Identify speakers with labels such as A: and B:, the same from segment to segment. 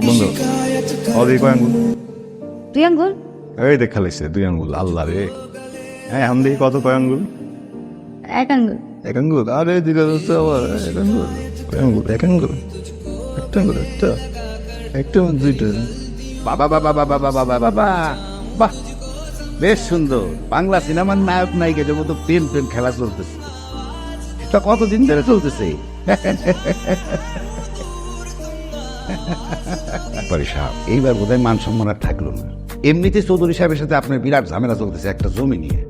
A: বন্ধু অদি কয় আঙ্গুল?
B: দুই আঙ্গুল?
A: এই দেখা লাগছে দুই আঙ্গুল। আল্লাহ রে। হ্যাঁ এখন দেখি কত কয় আঙ্গুল?
B: এক আঙ্গুল।
A: এক আঙ্গুল? আরে দিকে দোস্ত আবার এক আঙ্গুল। কয় আঙ্গুল? এক আঙ্গুল? একটা আঙ্গুল একটা। একটা দুইটা।
C: বাবা বাবা বাবা বাবা বাবা বাবা। বাহ! বেশ সুন্দর। বাংলা সিনেমার নায়ক নায়িকাদের মতো প্রেম প্রেম খেলা চলতেছে। এটা কতদিন ধরে চলতেছে? ব্যাপারী সাহেব এইবার বোধহয় মান সম্মান আর থাকল না। এমনিতে চৌধুরী সাহেবের সাথে আপনার বিরাট ঝামেলা চলতেছে একটা জমি নিয়ে।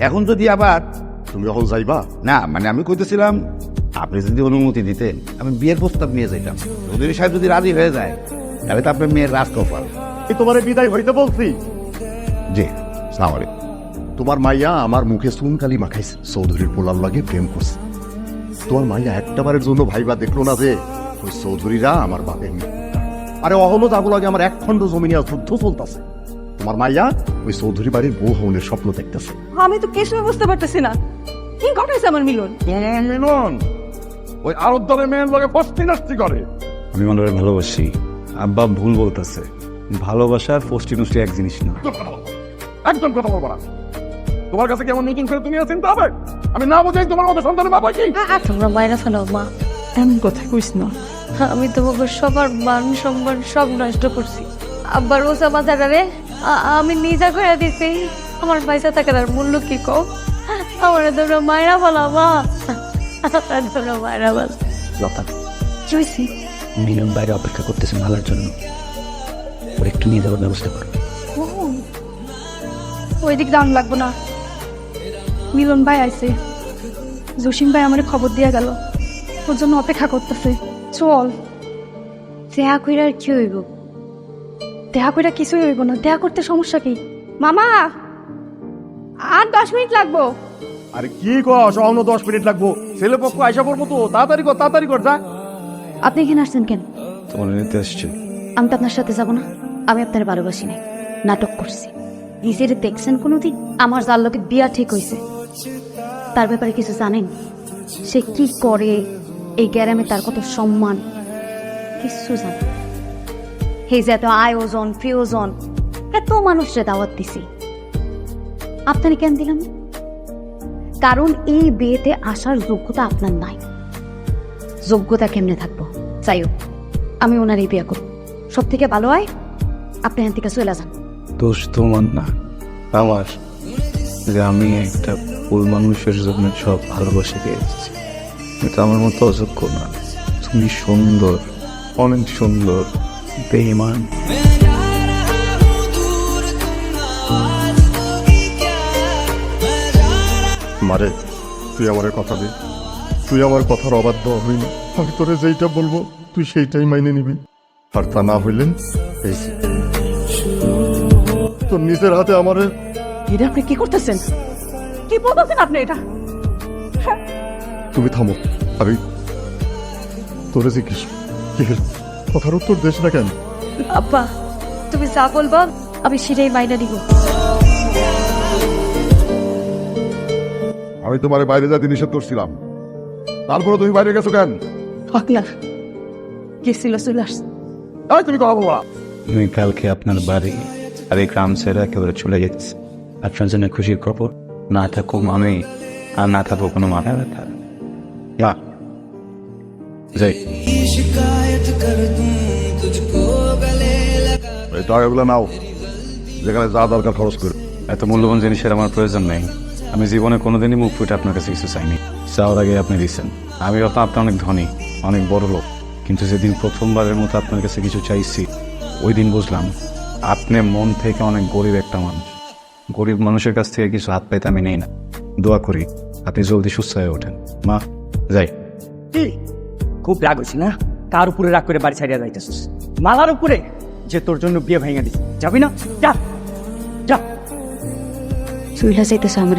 C: এখন যদি আবার
D: তুমি এখন যাইবা?
C: না মানে আমি কইতেছিলাম আপনি যদি অনুমতি দিতেন আমি বিয়ের প্রস্তাব নিয়ে যাইতাম। চৌধুরী সাহেব যদি রাজি হয়ে যায় তাহলে তো আপনার মেয়ের রাজকপাল
D: এই তোমারে বিদায় হইতে বলছি।
C: জি। সালাম আলাইকুম।
D: তোমার মাইয়া আমার মুখে সুনকালি মাখাইছে। চৌধুরীর পোলার লাগে প্রেম করছে। তোমার মাইয়া একটাবারের জন্য ভাইবা দেখল না যে ওই চৌধুরীরা আমার বাপের মেয়ে। আরে অহলো যাব লাগে আমার এক খণ্ড জমি নিয়ে যুদ্ধ চলতেছে। তোমার মাইয়া ওই চৌধুরী বাড়ির বউ হওনের স্বপ্ন দেখতেছে।
E: আমি তো কেসমে বুঝতে পারতেছি না। কি ঘটাইছে আমার মিলন?
D: তোমার মিলন? ওই আরব দলের মেয়ের লগে ফস্তি নাস্তি করে।
A: আমি মনে ভালোবাসি। আব্বা ভুল বলতেছে। ভালোবাসা আর নষ্টি এক জিনিস না।
D: একদম কথা বলব না। তোমার কাছে কেমন নতুন করে তুমি চিন্তা হবে? আমি না বোঝাই তোমার মতো সন্তানের বাবা কি?
B: তোমরা বাইরে ফেলো মা।
E: এমন কথা কইস না।
B: আমি তোমাকে সবার মান সম্মান সব নষ্ট করছি। আব্বার ওসা বাজারে আমি নিজা করে দিছি আমার পয়সা থাকার আর মূল্য কি কও আমার তোমরা মায়েরা বলা মা। আমার তোমরা মায়েরা বল
F: লতা মিলন বাইরে অপেক্ষা করতেছে মালার জন্য। ওর একটু নিয়ে যাওয়ার ব্যবস্থা করো।
E: ওই দিক দাম লাগবো না। মিলন ভাই আইছে। জসিম ভাই আমার খবর দিয়ে গেল। ওর জন্য অপেক্ষা করতেছে। চল।
B: দেয়া কইরা আর কি হইব?
E: দেখা করে কিছুই হইব না। দেখা করতে সমস্যা কি? মামা! আর দশ মিনিট লাগবো।
D: আরে কি কস? অন্য দশ মিনিট লাগবো। ছেলে পক্ষ আইসা পড়ব তো। তাড়াতাড়ি কর তাড়াতাড়ি কর যা।
B: আপনি এখানে আসছেন কেন?
A: তোমার নিতে আসছে।
B: আমি তো আপনার সাথে যাব না। আমি আপনার ভালোবাসি নাই। নাটক করছি। নিজের দেখছেন কোনোদিন? আমার যার লোকে বিয়া ঠিক হয়েছে তার ব্যাপারে কিছু জানেন? সে কি করে? এই গ্যারামে তার কত সম্মান। কিছু জানেন এই যে এত আয়োজন, প্রিয়জন, এত মানুষরে দাওয়াত দিছি। আপনারে কেন দিলাম? কারণ এই বিয়েতে আসার যোগ্যতা আপনার নাই। যোগ্যতা কেমনে থাকব? হোক, আমি ওনার এই বিয়ে করব। সব থেকে ভালো হয় আপনি এখান থেকে চলে যান।
A: দোষ তোমার না। আমার যে আমি একটা ফুল মানুষের জন্য সব ভালোবাসে কিন্তু আমার মতো অযোগ্য না। তুমি সুন্দর অনেক সুন্দর বেইমান
D: মারে তুই আমার কথা দে। তুই আমার কথার অবাধ্য হবি না আমি তোরে যেইটা বলব তুই সেইটাই মাইনে নিবি। আর তা না হইলেন এই তোর নিজের হাতে আমার
E: এটা আপনি কি করতেছেন? কি বলতেছেন আপনি এটা?
D: তুমি থামো। আমি তোরে কিছু কথার উত্তর দেশ না কেন?
B: আব্বা তুমি যা বলবা আমি সেটাই মাইনা নিব।
D: আমি তোমার বাইরে যেতে নিষেধ করছিলাম। তারপরে তুমি বাইরে গেছো কেন?
E: গেছিল চলে আসছে।
D: তুমি কথা বলবা
A: আমি কালকে আপনার বাড়ি আর এই গ্রাম ছেড়ে একেবারে চলে যাচ্ছি। আপনার জন্য খুশির খবর না থাকুক আমি আর না থাকব কোনো মাথা ব্যথা না যাই
D: এই টাকাগুলো নাও। যেখানে যা দরকার খরচ করে।
A: এত মূল্যবান জিনিসের আমার প্রয়োজন নেই। আমি জীবনে কোনোদিনই মুখ ফুটে আপনার কাছে কিছু চাইনি। চাওয়ার আগে আপনি দিচ্ছেন। আমি হয়তো আপনি অনেক ধনী অনেক বড় লোক। কিন্তু যেদিন প্রথমবারের মতো আপনার কাছে কিছু চাইছি ওই দিন বুঝলাম আপনি মন থেকে অনেক গরিব একটা মানুষ। গরিব মানুষের কাছ থেকে কিছু হাত পাইতে আমি নেই না। দোয়া করি আপনি জলদি সুস্থ হয়ে ওঠেন। মা যাই।
F: কি? খুব রাগ হয়েছে না? কার উপরে রাগ করে বাড়ি ছাড়িয়ে যাইতেছিস। মালার উপরে? যে তোর জন্য বিয়ে ভেঙে দিস যাবি না? যা! যা!
B: চুইলা যাইতেছে আমার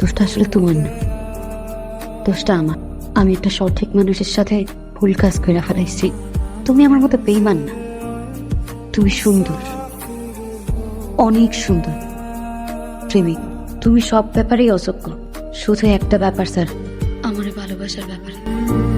B: দোষটা আসলে তোমার না। দোষটা আমার। আমি একটা সঠিক মানুষের সাথে ভুল কাজ করে ফেলাইছি। তুমি আমার মতো বেইমান না। তুমি সুন্দর। অনেক সুন্দর। প্রেমিক তুমি সব ব্যাপারেই অযোগ্য। শুধু একটা ব্যাপার স্যার। ভালোবাসার ব্যাপারে।